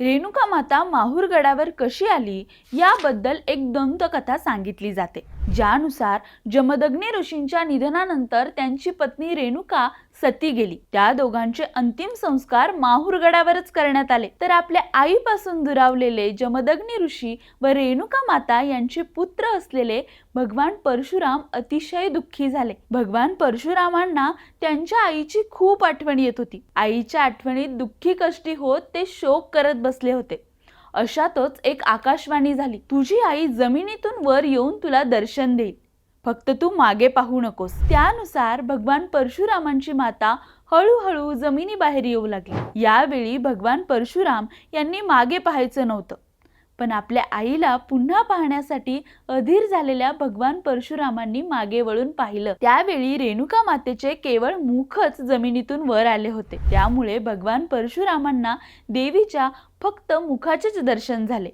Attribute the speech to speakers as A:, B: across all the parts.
A: रेणुका माता माहूरगडावर कशी आली याबद्दल एक दंतकथा सांगितली जाते. ज्यानुसार जमदग्नी ऋषींच्या निधनानंतर त्यांची पत्नी रेणुका सती गेली. त्या दोघांचे अंतिम संस्कार माहूरगडावरच करण्यात आले. तर आपल्या आईपासून दुरावलेले जमदग्नी ऋषी व रेणुका माता यांचे पुत्र असलेले भगवान परशुराम अतिशय दुःखी झाले. भगवान परशुरामांना त्यांच्या आईची खूप आठवण येत होती. आईच्या आठवणीत दुःखी कष्टी होत ते शोक करत बसले होते. अशातच एक आकाशवाणी झाली. तुझी आई जमिनीतून वर येऊन तुला दर्शन देईल. फक्त तू मागे पाहू नकोस. त्यानुसार भगवान परशुरामांची माता हळूहळू जमिनीबाहेर येऊ लागली. यावेळी भगवान परशुराम यांनी मागे पाहायचं नव्हतं. पण आपल्या आईला पुन्हा पाहण्यासाठी अधीर झालेल्या भगवान परशुरामांनी मागे वळून पाहिलं. त्यावेळी रेणुका मातेचे केवळ मुखच जमिनीतून वर आले होते. त्यामुळे भगवान परशुरामांना देवीच्या फक्त मुखाचेच दर्शन झाले.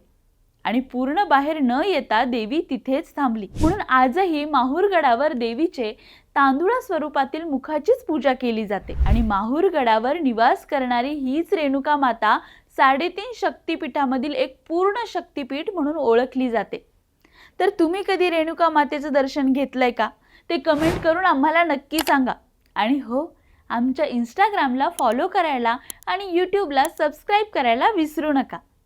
A: आणि पूर्ण बाहेर न येता देवी तिथेच थांबली. म्हणून आजही माहूरगडावर देवीचे तांदुळा स्वरूपातील मुखाचीच पूजा केली जाते. आणि माहूरगडावर निवास करणारी हीच रेणुका माता साडेतीन शक्तीपीठामधील एक पूर्ण शक्तीपीठ म्हणून ओळखली जाते. तर तुम्ही कधी रेणुका मातेचं दर्शन घेतलंय का? ते कमेंट करून आम्हाला नक्की सांगा. आणि हो आमच्या इंस्टाग्रामला फॉलो करायला आणि यूट्यूबला सबस्क्राईब करायला विसरू नका.